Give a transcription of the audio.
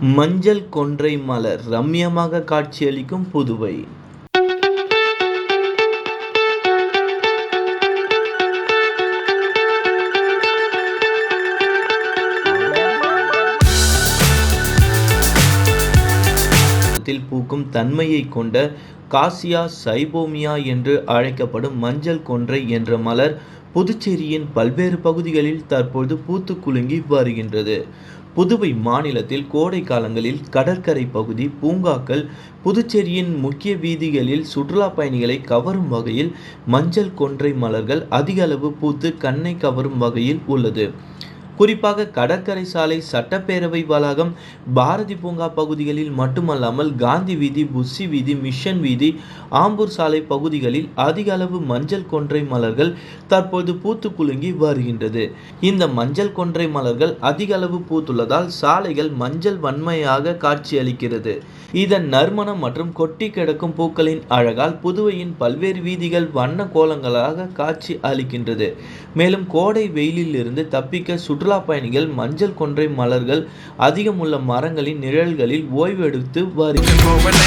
மஞ்சள் கொன்றை மலர் ரம்மியமாக காட்சியளிக்கும் புதுவை. பூக்கும் தன்மையை கொண்ட காசியா சைபோமியா என்று அழைக்கப்படும் மஞ்சள் கொன்றை என்ற மலர் புதுச்சேரியின் பல்வேறு பகுதிகளில் தற்போது பூத்து குலுங்கி வருகின்றது. புதுவை மாநிலத்தில் கோடை காலங்களில் கடற்கரை பகுதி பூங்காக்கள் புதுச்சேரியின் முக்கிய வீதிகளில் சுற்றுலா பயணிகளை கவரும் வகையில் மஞ்சள் கொன்றை மலர்கள் அதிக அளவு பூத்து கண்ணை கவரும் வகையில் உள்ளது. குறிப்பாக கடற்கரை சாலை சட்டப்பேரவை வளாகம் பாரதி பூங்கா பகுதிகளில் மட்டுமல்லாமல் காந்தி வீதி புஸ்ஸி வீதி மிஷன் வீதி ஆம்பூர் சாலை பகுதிகளில் அதிக அளவு மஞ்சள் கொன்றை மலர்கள் தற்போது பூத்து குலுங்கி வருகின்றது. இந்த மஞ்சள் கொன்றை மலர்கள் அதிக அளவு பூத்துள்ளதால் சாலைகள் மஞ்சள் வன்மையாக காட்சியளிக்கிறது. இதன் நறுமணம் மற்றும் கொட்டி கிடக்கும் பூக்களின் அழகால் புதுவையின் பல்வேறு வீதிகள் வண்ண கோலங்களாக காட்சி அளிக்கின்றது மேலும் கோடை வெயிலில் இருந்து தப்பிக்க சுற்று சுற்றுலா பயணிகள் மஞ்சள் கொன்றை மலர்கள் அதிகம் உள்ள மரங்களின் நிழல்களில் ஓய்வெடுத்து வருகின்றனர்